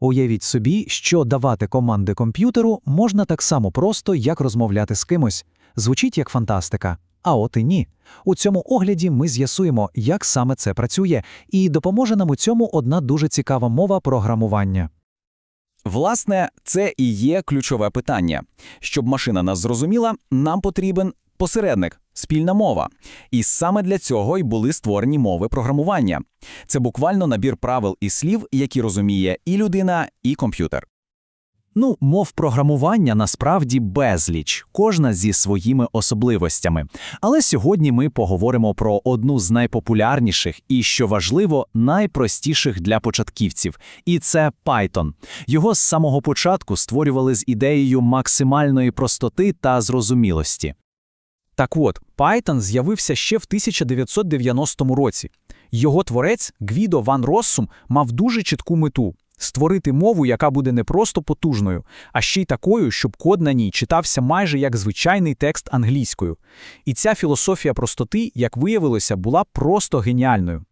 Уявіть собі, що давати команди комп'ютеру можна так само просто, як розмовляти з кимось. Звучить як фантастика. А от і ні. У цьому огляді ми з'ясуємо, як саме це працює, і допоможе нам у цьому одна дуже цікава мова програмування. Власне, це і є ключове питання. Щоб машина нас зрозуміла, нам потрібен посередник, спільна мова. І саме для цього й були створені мови програмування. Це буквально набір правил і слів, які розуміє і людина, і комп'ютер. Ну, мов програмування насправді безліч, кожна зі своїми особливостями. Але сьогодні ми поговоримо про одну з найпопулярніших і, що важливо, найпростіших для початківців. І це Python. Його з самого початку створювали з ідеєю максимальної простоти та зрозумілості. Так от, Python з'явився ще в 1990 році. Його творець Гвідо Ван Россум мав дуже чітку мету створити мову, яка буде не просто потужною, а ще й такою, щоб код на ній читався майже як звичайний текст англійською. І ця філософія простоти, як виявилося, була просто геніальною.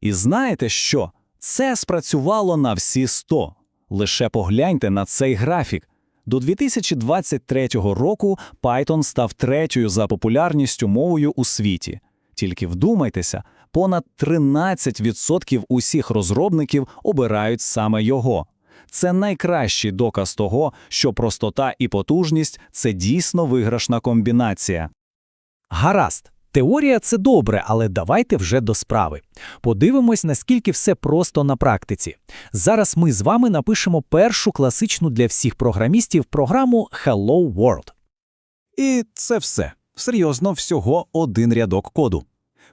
І знаєте що? Це спрацювало на всі 100. Лише погляньте на цей графік. До 2023 року Python став третьою за популярністю мовою у світі. Тільки вдумайтеся, понад 13% усіх розробників обирають саме його. Це найкращий доказ того, що простота і потужність це дійсно виграшна комбінація. Гаразд. Теорія це добре, але давайте вже до справи. Подивимось, наскільки все просто на практиці. Зараз ми з вами напишемо першу класичну для всіх програмістів програму Hello World. І це все. Серйозно, всього один рядок коду.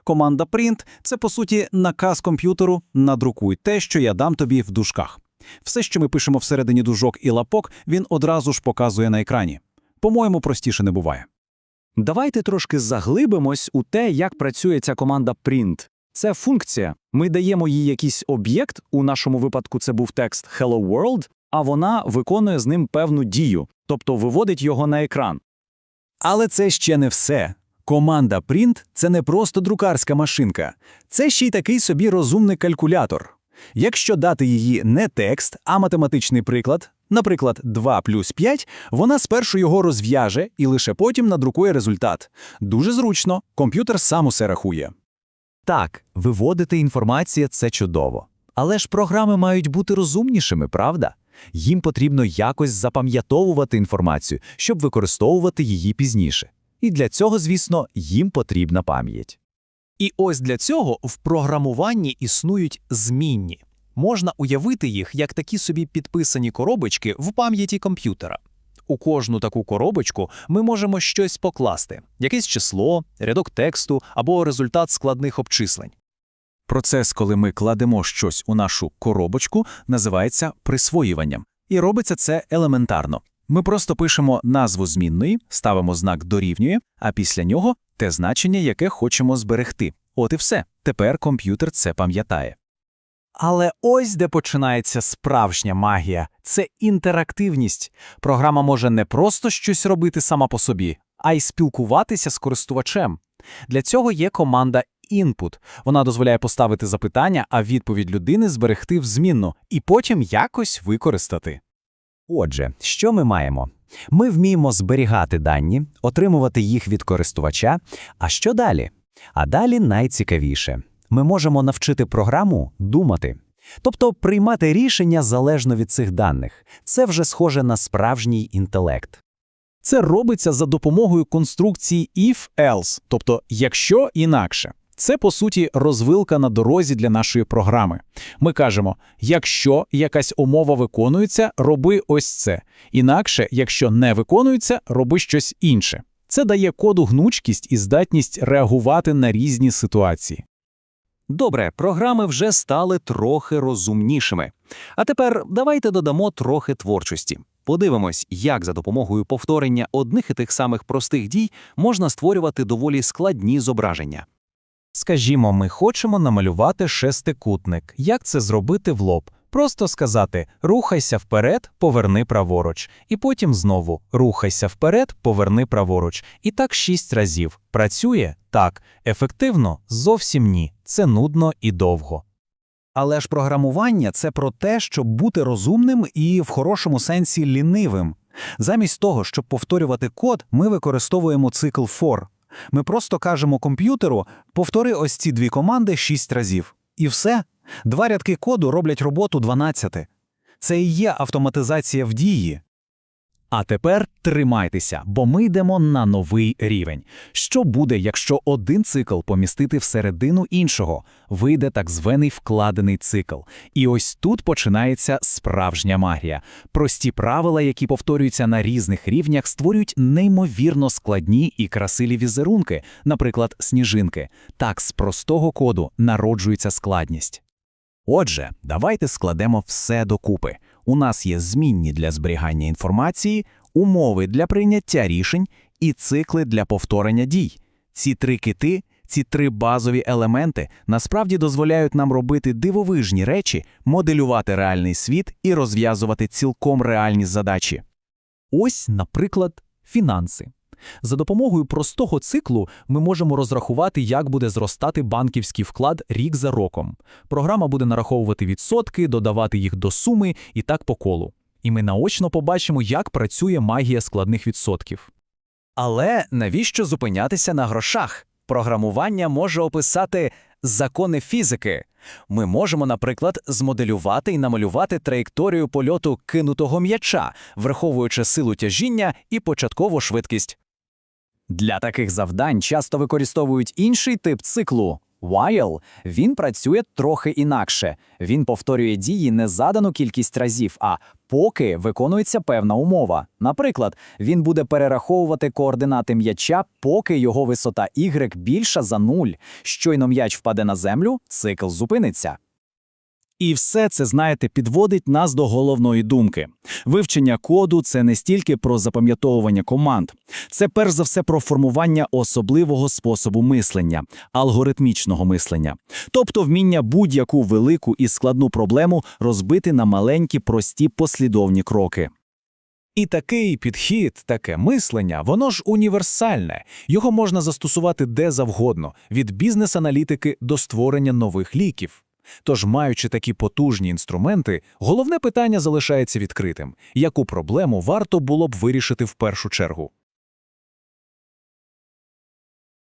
Команда print – це, по суті, наказ комп'ютеру «надрукуй те, що я дам тобі в дужках». Все, що ми пишемо всередині дужок і лапок, він одразу ж показує на екрані. По-моєму, простіше не буває. Давайте трошки заглибимось у те, як працює ця команда print. Це функція. Ми даємо їй якийсь об'єкт, у нашому випадку це був текст Hello World, а вона виконує з ним певну дію, тобто виводить його на екран. Але це ще не все. Команда Print – це не просто друкарська машинка, це ще й такий собі розумний калькулятор. Якщо дати її не текст, а математичний приклад, наприклад, 2 плюс 5, вона спершу його розв'яже і лише потім надрукує результат. Дуже зручно, комп'ютер сам усе рахує. Так, виводити інформацію – це чудово. Але ж програми мають бути розумнішими, правда? Їм потрібно якось запам'ятовувати інформацію, щоб використовувати її пізніше. І для цього, звісно, їм потрібна пам'ять. І ось для цього в програмуванні існують змінні. Можна уявити їх як такі собі підписані коробочки в пам'яті комп'ютера. У кожну таку коробочку ми можемо щось покласти: якесь число, рядок тексту або результат складних обчислень. Процес, коли ми кладемо щось у нашу коробочку, називається присвоюванням. І робиться це елементарно. Ми просто пишемо назву змінної, ставимо знак дорівнює, а після нього те значення, яке хочемо зберегти. От і все. Тепер комп'ютер це пам'ятає. Але ось де починається справжня магія це інтерактивність. Програма може не просто щось робити сама по собі, а й спілкуватися з користувачем. Для цього є команда input. Вона дозволяє поставити запитання, а відповідь людини зберегти в змінну і потім якось використати. Отже, що ми маємо? Ми вміємо зберігати дані, отримувати їх від користувача. А що далі? А далі найцікавіше. Ми можемо навчити програму думати. Тобто приймати рішення залежно від цих даних. Це вже схоже на справжній інтелект. Це робиться за допомогою конструкції if-else, тобто якщо інакше. Це, по суті, розвилка на дорозі для нашої програми. Ми кажемо, якщо якась умова виконується, роби ось це. Інакше, якщо не виконується, роби щось інше. Це дає коду гнучкість і здатність реагувати на різні ситуації. Добре, програми вже стали трохи розумнішими. А тепер давайте додамо трохи творчості. Подивимось, як за допомогою повторення одних і тих самих простих дій можна створювати доволі складні зображення. Скажімо, ми хочемо намалювати шестикутник. Як це зробити в лоб? Просто сказати рухайся вперед, поверни праворуч, і потім знову рухайся вперед, поверни праворуч. І так шість разів. Працює? Так. Ефективно? Зовсім ні. Це нудно і довго. Але ж програмування це про те, щоб бути розумним і в хорошому сенсі лінивим. Замість того, щоб повторювати код, ми використовуємо цикл for. Ми просто кажемо комп'ютеру повтори ось ці дві команди шість разів. І все. Два рядки коду роблять роботу 12. Це і є автоматизація в дії. А тепер тримайтеся, бо ми йдемо на новий рівень. Що буде, якщо один цикл помістити всередину іншого? Вийде так званий вкладений цикл. І ось тут починається справжня магія. Прості правила, які повторюються на різних рівнях, створюють неймовірно складні і красиві візерунки, наприклад, сніжинки. Так з простого коду народжується складність. Отже, давайте складемо все докупи. У нас є змінні для зберігання інформації, умови для прийняття рішень і цикли для повторення дій. Ці три кити, ці три базові елементи насправді дозволяють нам робити дивовижні речі, моделювати реальний світ і розв'язувати цілком реальні задачі. Ось, наприклад, фінанси. За допомогою простого циклу ми можемо розрахувати, як буде зростати банківський вклад рік за роком. Програма буде нараховувати відсотки, додавати їх до суми і так по колу. І ми наочно побачимо, як працює магія складних відсотків. Але навіщо зупинятися на грошах? Програмування може описати закони фізики. Ми можемо, наприклад, змоделювати і намалювати траєкторію польоту кинутого м'яча, враховуючи силу тяжіння і початкову швидкість. Для таких завдань часто використовують інший тип циклу while. Він працює трохи інакше. Він повторює дії не задану кількість разів, а поки виконується певна умова. Наприклад, він буде перераховувати координати м'яча, поки його висота y більша за нуль. Щойно м'яч впаде на землю, цикл зупиниться. І все це, знаєте, підводить нас до головної думки. Вивчення коду це не стільки про запам'ятовування команд, це перш за все про формування особливого способу мислення, алгоритмічного мислення, тобто вміння будь-яку велику і складну проблему розбити на маленькі прості послідовні кроки. І такий підхід, таке мислення, воно ж універсальне. Його можна застосувати де завгодно, від бізнес-аналітики до створення нових ліків. Тож, маючи такі потужні інструменти, головне питання залишається відкритим: яку проблему варто було б вирішити в першу чергу?